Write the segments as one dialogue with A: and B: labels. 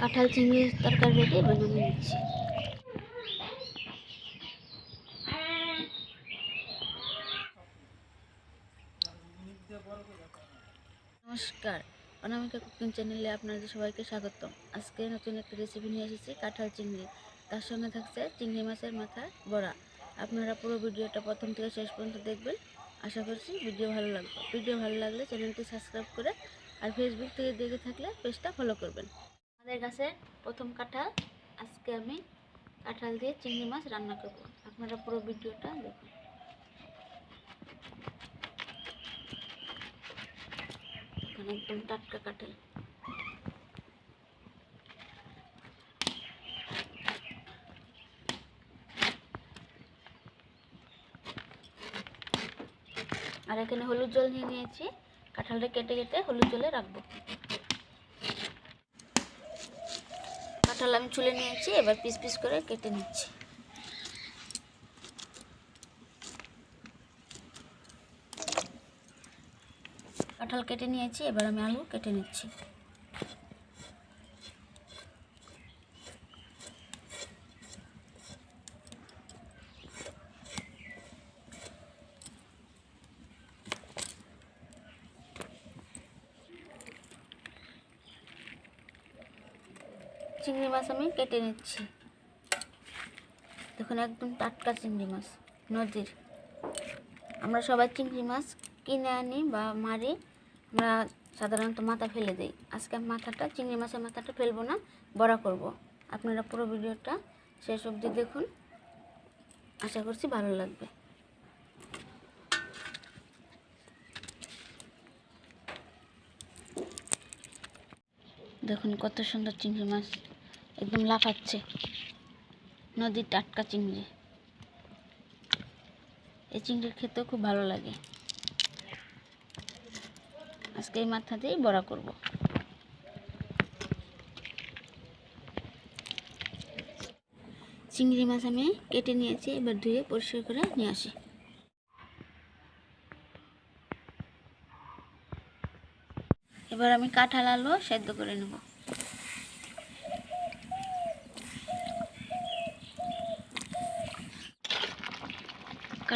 A: কাঁঠাল চিংড়ির তরকারি রেডি এবার নামিয়ে নিচ্ছি নমস্কার, অনামিকা কুকিং চ্যানেলে আপনাদের সবাইকে স্বাগত আজকে নতুন একটা রেসিপি নিয়ে এসেছি, কাঁঠাল, চিংড়ি। তার সঙ্গে থাকছে চিংড়ি মাছের মাথা বড়া। আপনারা পুরো ভিডিওটা প্রথম থেকে শেষ পর্যন্ত দেখবেন। আশা করছি ভিডিও ভালো লাগবে। ভিডিও ভালো লাগলে চ্যানেলটি সাবস্ক্রাইব করে আর ফেসবুক থেকে দেখে থাকলে পেজটা ফলো করবেন। আমাদের কাছে প্রথম কাঁঠাল। আজকে আমি কাঁঠাল দিয়ে চিংড়ি মাছ রান্না করব। আপনারা পুরো ভিডিওটা দেখুন। একদম টাটকা কাঁঠাল। আর এখানে হলুদ জল নিয়ে নিয়েছি। কাঁঠালটা কেটে কেটে হলুদ জলে রাখব। কাঁঠাল আমি চুলে নিয়েছি, এবার পিস পিস করে কেটে নিচ্ছি। কাঁঠাল কেটে নিয়েছি, এবার আমি আলু কেটে নিচ্ছি। চিংড়ি মাছ আমি কেটে নিচ্ছি। দেখুন, একদম টাটকা চিংড়ি মাছ নদীর আমরা সবাই চিংড়ি মাছ কিনে আনি বা মারি, আমরা সাধারণত মাথা ফেলে দিই। আজকে মাথাটা, চিংড়ি মাছের মাথাটা ফেলব না, বড়া করব। আপনারা পুরো ভিডিওটা শেষ অবধি দেখুন। আশা করছি ভালো লাগবে। দেখুন, কত সুন্দর চিংড়ি মাছ। একদম লাফাচ্ছে। নদীর টাটকা চিংড়ি। এই চিংড়ির খেতেও খুব ভালো লাগে। আজকে এই মাথা দিয়েই বড়া করব। চিংড়ি মাছ আমি কেটে নিয়েছি, এবার ধুয়ে পরিষ্কার করে নিয়ে আসি। এবার আমি কাঁঠাল আলু সেদ্ধ করে নেব।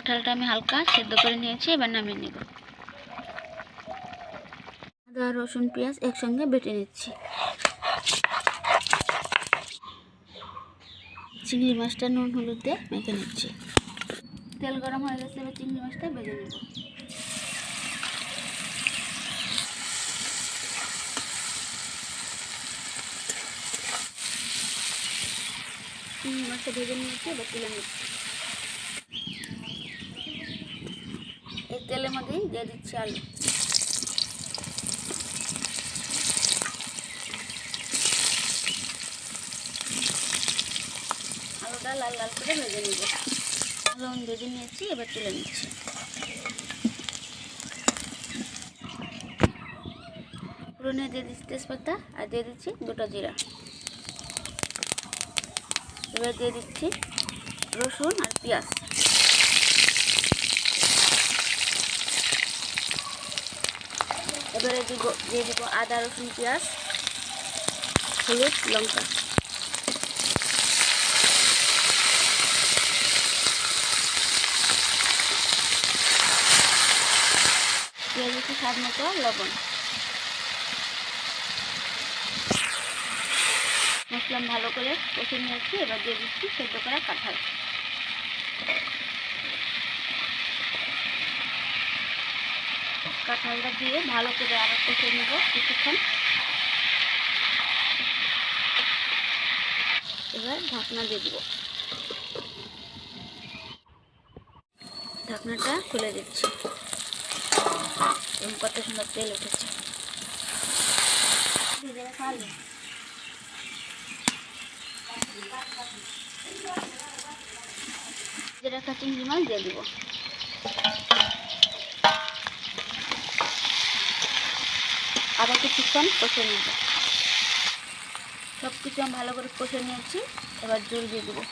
A: কাঁঠালটা আমি হালকা সেদ্ধ করে নিয়েছি, এবার নামিয়ে নেব। আদা, রসুন, পেঁয়াজ একসঙ্গে বেটে নিচ্ছি। চিংড়ি মাছটা নুন হলুদ মেখে নিচ্ছি। তেল গরম হয়ে গেছে, এবার চিংড়ি মাছটা ভেজে নেব। চিংড়ি মাছটা ভেজে নিয়েছি, এবার তুলে নিচ্ছি এই তেলের মধ্যেই দিয়ে দিচ্ছি আলু। আলুটা লাল লাল করে ভেজে নেব। আমি ভেজে নিয়েছি, এবার তুলে নিচ্ছি। পুরনে দিয়ে দিচ্ছি তেজপাতা আর দিয়ে দিচ্ছি দুটো জিরা। এবার দিয়ে দিচ্ছি রসুন আর পেঁয়াজ। এবারে দিব, দিয়ে দিব আদা, রসুন, পেঁয়াজ, হলুদ, লঙ্কা। স্বাদ মতো, লবণ। মশলা ভালো করে কষে নিয়েছি, এবার দিয়ে দিচ্ছি সেদ্ধ করা কাঁঠাল। কাঁঠালটা দিয়ে ভালো করে আবার কষে নেব কিছুক্ষণ। এবার ঢাকনা দিয়ে দিব। ঢাকনাটা খুলে দিচ্ছি। এবং কত সুন্দর তেল উঠেছে। রাখা চিংড়ি মাছ দিয়ে দিব। আবার কিছুক্ষণ কষে নেব। সব কিছু আমি ভালো করে কষে নিয়েছি, এবার জল দিয়ে দেবো।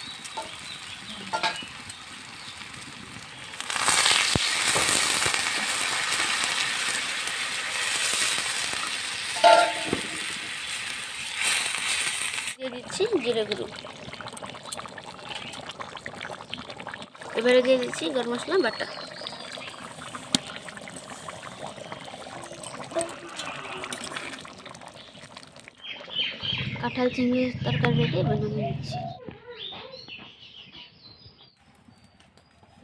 A: দিয়ে দিচ্ছি এবারে দিয়ে দিচ্ছি গরম মশলা বাটা কাঁঠাল চিংড়ির তরকারি রেডি বানিয়ে নিচ্ছি।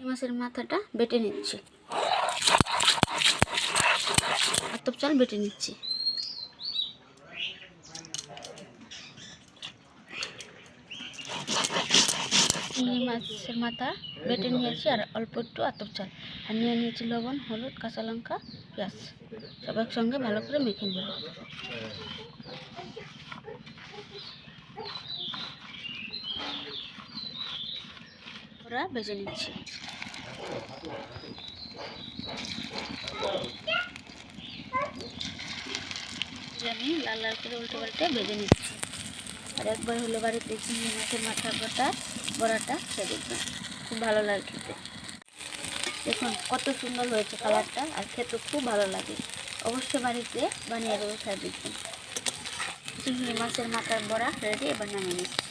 A: মাছের মাথাটা বেটে নিচ্ছি। আতপ চাল বেটে নিচ্ছি। চিংড়ি মাছের মাথা বেটে নিয়েছি আর অল্প একটু আতপ চাল। আর নিয়ে নিয়েছি লবণ, হলুদ, কাঁচা লঙ্কা, পেঁয়াজ। সব একসঙ্গে ভালো করে মেখে নেব। ওরা ভেজে নিচ্ছি। আমি লাল লাল করে উল্টে পাল্টে ভেজে নিচ্ছি। আর একবার হলো বাড়িতে চিংড়ি মাছের মাথা গোটা বড়াটা সে দেখবেন। খুব ভালো লাগে খেতে। দেখুন, কত সুন্দর হয়েছে কালারটা আর খেতে খুব ভালো লাগে। অবশ্যই বাড়িতে বানিয়ে দেবো খেয়ে দেখবেন চিংড়ি মাছের মাথার বড়া রেডি এবার নামিয়ে নিচ্ছি।